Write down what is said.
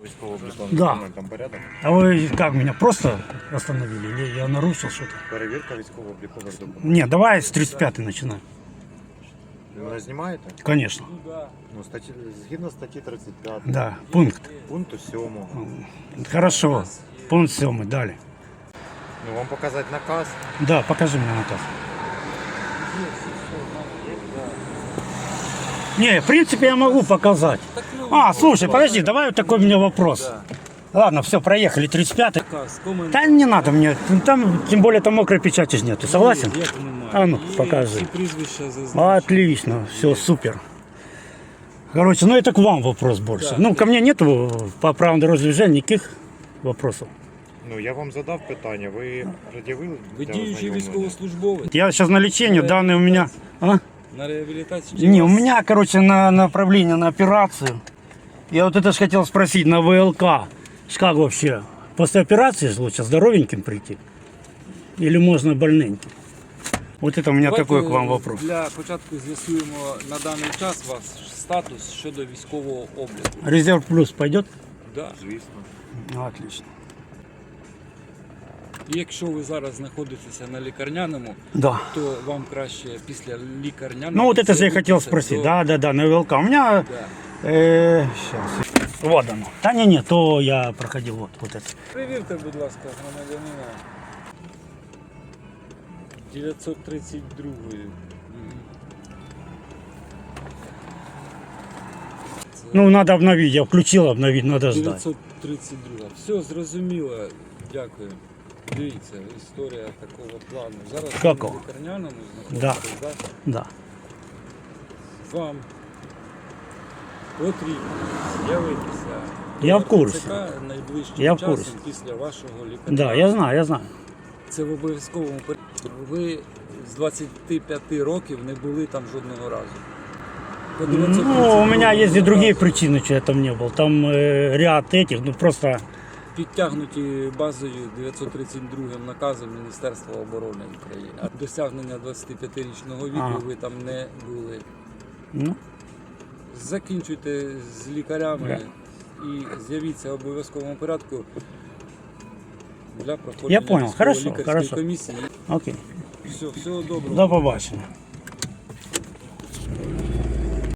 Військово-обліковим Да. документом порядок. А вы как меня просто остановили или я нарушил что-то? Перевірка військово-облікових документів. Не, давай с 35 начинай. Ви мене знімаєте? Конечно. Ну, статті, згідно статті 35 Да, пункт. пункту 7. Хорошо. Пункт 7, дали. Ну, вам показати наказ. Да, покажи мне наказ. Не, в принципе, я могу показать. А, слушай, подожди, давай вот такой у меня вопрос. Ладно, все, проехали, 35 Наказ, комент. Да не надо мне, там, тем более там мокрой печати ж нету, согласен? Як немає? А ну, І покажи. Всі прізвища зазначені. Отлично, все, супер. Короче, ну это к вам вопрос больше. Да. Ну, ко мне нету по правам дорожного движения никаких вопросов. Ну, я вам задав питання, ви пред'явили? Ви для діючий ознайомлення? військовослужбовець Я сейчас на лечении, данные у меня... А? на реабілітації. чи Не, у вас- меня, короче, на направление на операцию. Я вот это ж хотел спросить на ВЛК. Ж Как вообще? После операции же лучше здоровеньким прийти? Или можно больненьким? Вот это у меня Давайте такой к вам вопрос. Для початку з'ясуємо на даний час ваш статус щодо військового обліку. Резерв плюс пойдет? Да. Звісно. Ну, отлично. І якщо ви зараз знаходитеся на лікарняному, Да. то вам краще після лікарняного. Ну вот это же я хотел звернутися спросить. до- Да, да, да, на ВЛК. У меня Да. Э, сейчас. Вот оно. Да не, не, то я проходил вот, вот это. Перевірте, будь ласка, громадянина. 932. Мгм. Це Ну, надо обновить. Я включил обновить, надо ждать. 932. Все зрозуміло. Дякую. Дивіться, історія такого плану. Зараз Какого? ви в лікарняному Да. знаходитесь, да. Да. Вам потрібно з'явитися. Я до в курсі. РТЦК найближчим Я в часом курсі. після вашого лікарня. Да, я знаю, я знаю. Це в обов'язковому порядку. Ви з 25 років не були там жодного разу. По 932 Ну, у меня есть и другие разу причины, что я там не был. Там э, ряд этих, ну просто Підтягнуті базою 932 наказом Міністерства оборони України. А досягнення 25-річного віку Ага. ви там не були. ну, Закінчуйте з лікарями і з'явіться в обов'язковому порядку для проходження Я понял. Хорошо, хорошо. комісії. окей. Все, всього доброго. До побачення.